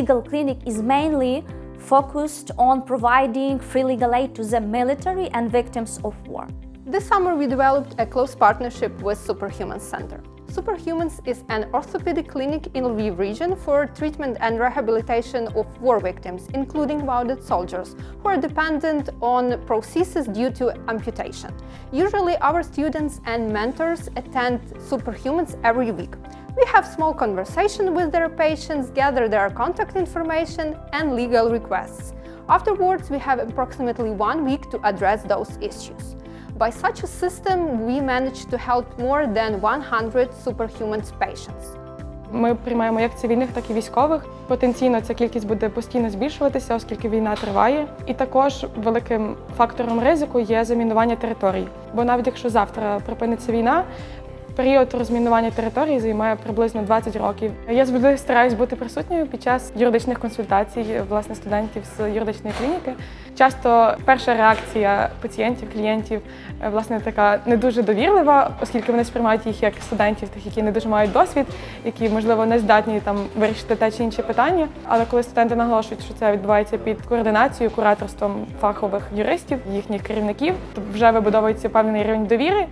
legal clinic is mainly focused on providing free legal aid to the military and victims of war. This summer, we developed a close partnership with Superhumans Center. Superhumans is an orthopedic clinic in Lviv region for treatment and rehabilitation of war victims, including wounded soldiers who are dependent on prosthesis due to amputation. Usually, our students and mentors attend Superhumans every week. We have small conversation with their patients, gather their contact information and legal requests. Afterwards, we have approximately one week to address those issues. By such a system, we managed to help more than 100 superhumans patients. Ми приймаємо як цивільних, так і військових. Потенційно ця кількість буде постійно збільшуватися, оскільки війна триває. І також великим фактором ризику є замінування територій. Бо навіть якщо завтра припиниться війна, період розмінування території займає приблизно 20 років. Я завжди стараюсь бути присутньою під час юридичних консультацій власне студентів з юридичної клініки. Часто перша реакція пацієнтів, клієнтів е, власне така не дуже довірлива, оскільки вони сприймають їх як студентів, тих, які не дуже мають досвід, які можливо не здатні там вирішити те чи інше питання. Але коли студенти наголошують, що це відбувається під координацією, кураторством фахових юристів, їхніх керівників, то вже вибудовується певний рівень довіри.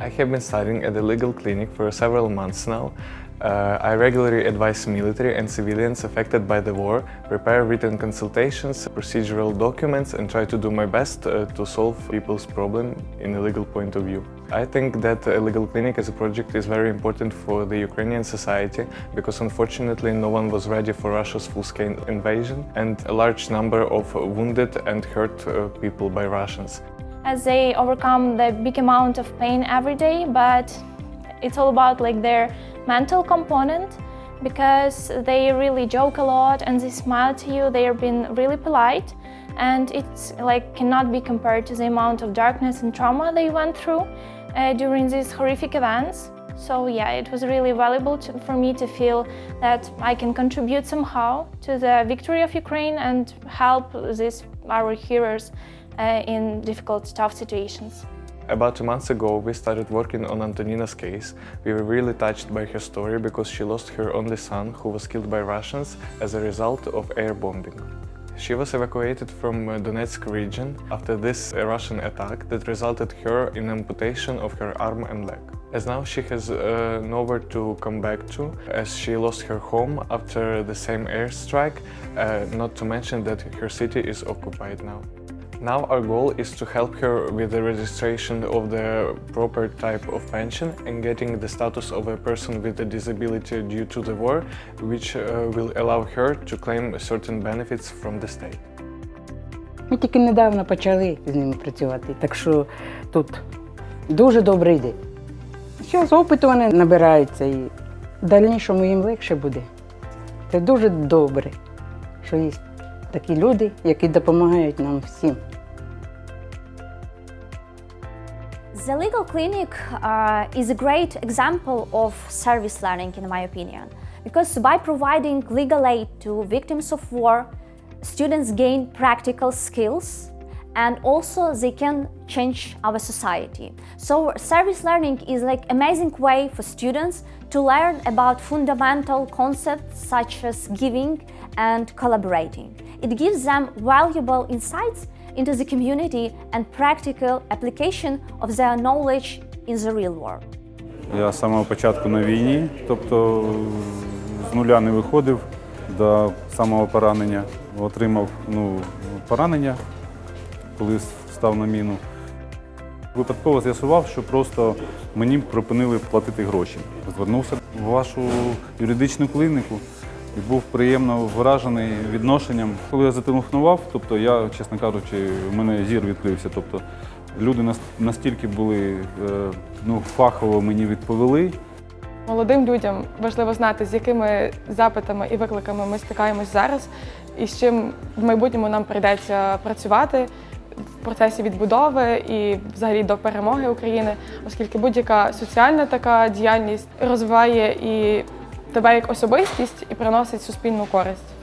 I have been studying at the legal clinic for several months now. Uh, I regularly advise military and civilians affected by the war, prepare written consultations, procedural documents, and try to do my best uh, to solve people's problem in a legal point of view. I think that a legal clinic as a project is very important for the Ukrainian society because unfortunately no one was ready for Russia's full-scale invasion and a large number of wounded and hurt uh, people by Russians. As they overcome the big amount of pain every day but it's all about like their mental component because they really joke a lot and they smile to you. They are being really polite and it's like cannot be compared to the amount of darkness and trauma they went through uh, during these horrific events. So yeah it was really valuable to, for me to feel that i can contribute somehow to the victory of ukraine and help these our heroes in difficult, tough situations. About two months ago, we started working on Antonina's case. We were really touched by her story because she lost her only son, who was killed by Russians as a result of air bombing. She was evacuated from uh, Donetsk region after this uh, Russian attack that resulted her in amputation of her arm and leg. As now she has uh, nowhere to come back to, as she lost her home after the same airstrike, uh, not to mention that her city is occupied now. Now our goal is to help her with the registration of the proper type of pension and getting the status of a person with a disability due to the war, which uh, will allow her to claim certain benefits from the state. Ми тільки недавно почали з ними працювати, так що тут дуже добре йде. Що з опиту вони набираються і в дальнішому їм легше буде. Це дуже добре, що є такі люди, які допомагають нам всім. The legal clinic uh, is a great example of service learning, in my opinion, because by providing legal aid to victims of war, students gain practical skills and also they can change our society. So service learning is like amazing way for students to learn about fundamental concepts such as giving and collaborating. It gives them valuable insights into the community and practical application of their knowledge in the real world. Я з самого початку на війні, тобто з нуля не виходив до самого поранення. Отримав ну, поранення, коли став на міну. Випадково з'ясував, що просто мені припинили платити гроші. Звернувся в вашу юридичну клініку і був приємно вражений відношенням. Коли я зателефонував, тобто я, чесно кажучи, у мене зір відкрився. Тобто люди настільки були е, ну, фахово мені відповіли. Молодим людям важливо знати, з якими запитами і викликами ми стикаємось зараз, і з чим в майбутньому нам прийдеться працювати в процесі відбудови і взагалі до перемоги України, оскільки будь-яка соціальна така діяльність розвиває і тебе як особистість і приносить суспільну користь.